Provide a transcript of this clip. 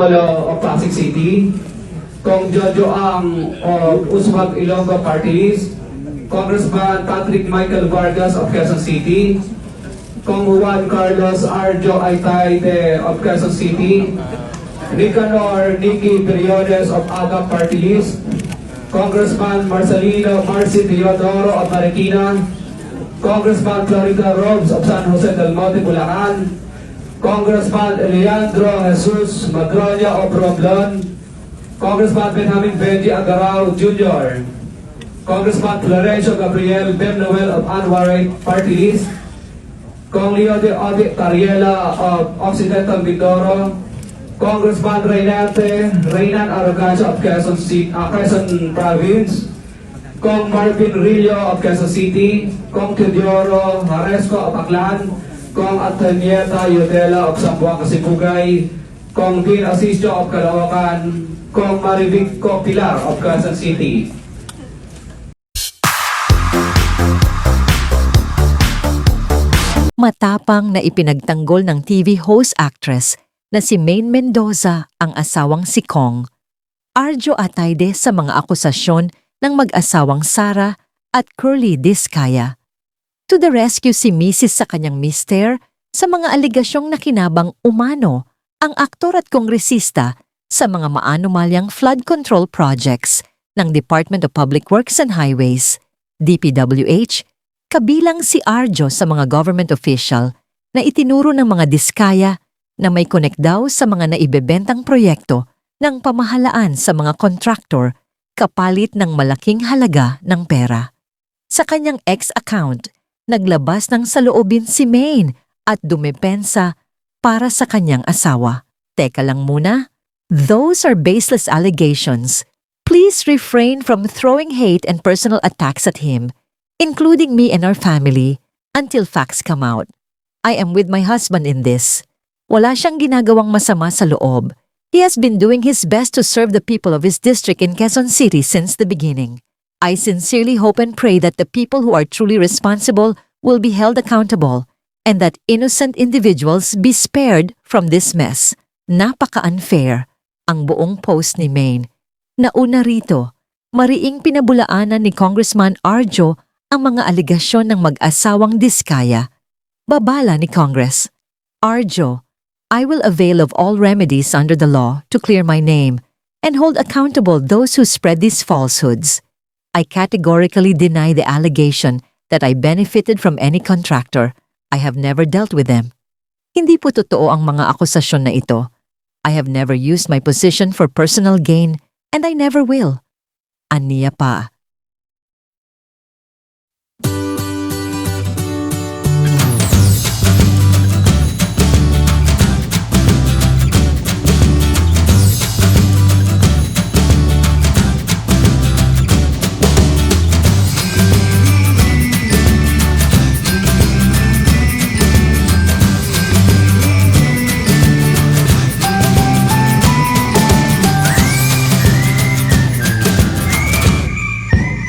Malo of Pasig City, Kong Jojo Ang of Uswag Ilonggo Party List, Congressman Patrick Michael Vargas of Quezon City, Kong Juan Carlos Arjo Aitay de of Quezon City, Nicanor Nicky Briones of AGA Party List, Congressman Marcelino Marci Teodoro of Marikina, Congressman Florida Robes of San Jose del Monte, Bulacan, Congressman Leandro Jesus Madroña of Romblon, Congressman Benjamin Benji Agarao Jr., Congressman Florencio Gabriel Ben Noel of Anwaray Party List, Kong Leo de Cariela of Occidental Mindoro, Congressman Reynante Reynan Arrogancia of Quezon, City, uh, Quezon Province, Kong Marvin Rillo of Quezon City, Kong Teodoro Haresco of Aklan, Kong Antonieta Yodela of Sambuanga Sibugay, Kong Dean Asisio of Caloocan, Kong Marivic Pilar of Quezon City. Matapang na ipinagtanggol ng TV host actress na si Maine Mendoza ang asawang si Kong. Arjo Atayde sa mga akusasyon ng mag-asawang Sara at Curly Diskaya. To the rescue si Mrs. sa kanyang mister sa mga aligasyong nakinabang umano ang aktor at kongresista sa mga maanomalyang flood control projects ng Department of Public Works and Highways, DPWH, kabilang si Arjo sa mga government official na itinuro ng mga diskaya na may connect daw sa mga naibebentang proyekto ng pamahalaan sa mga contractor kapalit ng malaking halaga ng pera. Sa kanyang ex-account, naglabas ng saloobin si Maine at dumepensa para sa kanyang asawa. Teka lang muna, those are baseless allegations. Please refrain from throwing hate and personal attacks at him including me and our family, until facts come out. I am with my husband in this. Wala siyang ginagawang masama sa loob. He has been doing his best to serve the people of his district in Quezon City since the beginning. I sincerely hope and pray that the people who are truly responsible will be held accountable and that innocent individuals be spared from this mess. Napaka-unfair ang buong post ni Maine. Nauna rito, mariing pinabulaanan ni Congressman Arjo ang mga aligasyon ng mag-asawang diskaya. Babala ni Congress, Arjo, I will avail of all remedies under the law to clear my name and hold accountable those who spread these falsehoods. I categorically deny the allegation that I benefited from any contractor. I have never dealt with them. Hindi po totoo ang mga akusasyon na ito. I have never used my position for personal gain and I never will. Aniya pa,